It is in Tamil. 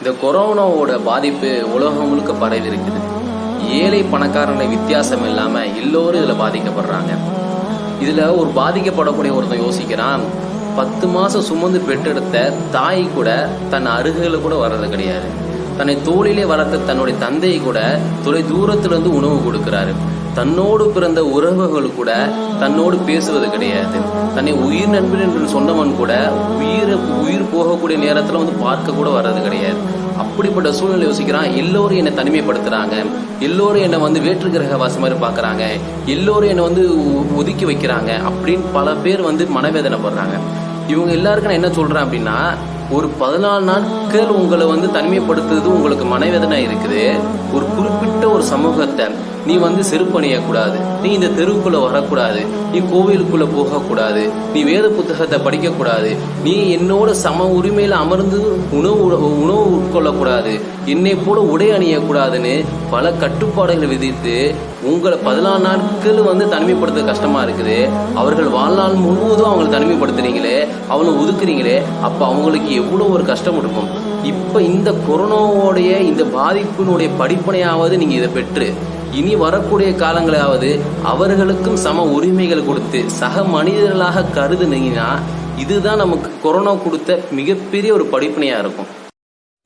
இந்த கொரோனாவோட பாதிப்பு உலகம் முழுக்க பரவி இருக்குது. ஏழை பணக்காரனை வித்தியாசம் இல்லாம எல்லோரும் இதுல பாதிக்கப்படுறாங்க. இதுல ஒரு பாதிக்கப்படக்கூடிய ஒருத்தன் யோசிக்கிறான் பத்து மாசம் சுமந்து பெற்றெடுத்த தாய் கூட தன் அருகில கூட வர்றது கிடையாது. தன்னை தோளிலே வளர்த்த தன்னுடைய தந்தையை கூட தொலை தூரத்திலிருந்து உணவு கொடுக்கிறாரு. தன்னோடு பிறந்த உறவுகள் கூட தன்னோடு பேசுவது கிடையாது. தன்னை உயிர் நண்பன் என்று சொன்னவன் கூட உயிர் உயிர் போகக்கூடிய நேரத்துல வந்து பார்க்க கூட வர்றது கிடையாது. அப்படிப்பட்ட சூழ்நிலை யோசிக்கிறான் எல்லோரும் என்னை தனிமைப்படுத்துறாங்க. எல்லோரும் என்னை வந்து வேற்று கிரக வாசம் மாதிரி பார்க்குறாங்க. எல்லோரும் என்னை வந்து ஒதுக்கி வைக்கிறாங்க அப்படின்னு பல பேர் வந்து மனவேதனை படுறாங்க இவங்க எல்லாருக்கும் நான் என்ன சொல்றேன் அப்படின்னா ஒரு பதினாலு நாட்கள் உங்களை வந்து தனிமைப்படுத்துறது உங்களுக்கு மனவேதனை இருக்குது? ஒரு குறிப்பிட்ட ஒரு சமூகத்தை நீ வந்து செருப்பணியக்கூடாது. நீ இந்த தெருவுக்குள்ள வரக்கூடாது. நீ கோவிலுக்குள்ள போகக்கூடாது. நீ வேத புத்தகத்தை படிக்கக்கூடாது. நீ என்னோட சம உரிமையில அமர்ந்து உணவு உணவு உட்கொள்ளக்கூடாது. என்னை போல உடை அணியக்கூடாதுன்னு பல கட்டுப்பாடுகளை விதித்து உங்களை பதினாலு நாட்கள் வந்து தனிமைப்படுத்த கஷ்டமா இருக்குது. அவர்கள் வாழ்நாள் முழுவதும் அவங்களை தனிமைப்படுத்துறீங்களே அவனை ஒதுக்குறீங்களே அப்ப அவங்களுக்கு எவ்வளவு ஒரு கஷ்டம் இருக்கும். இப்ப இந்த கொரோனாவோடைய இந்த பாதிப்பினுடைய படிப்பனையாவது நீங்க இதை பெற்று இனி வரக்கூடிய காலங்களாவது அவர்களுக்கும் சம உரிமைகள் கொடுத்து சக மனிதர்களாக கருதுனீங்கன்னா இதுதான் நமக்கு கொரோனா கொடுத்த மிகப்பெரிய ஒரு படிப்பினையாக இருக்கும்.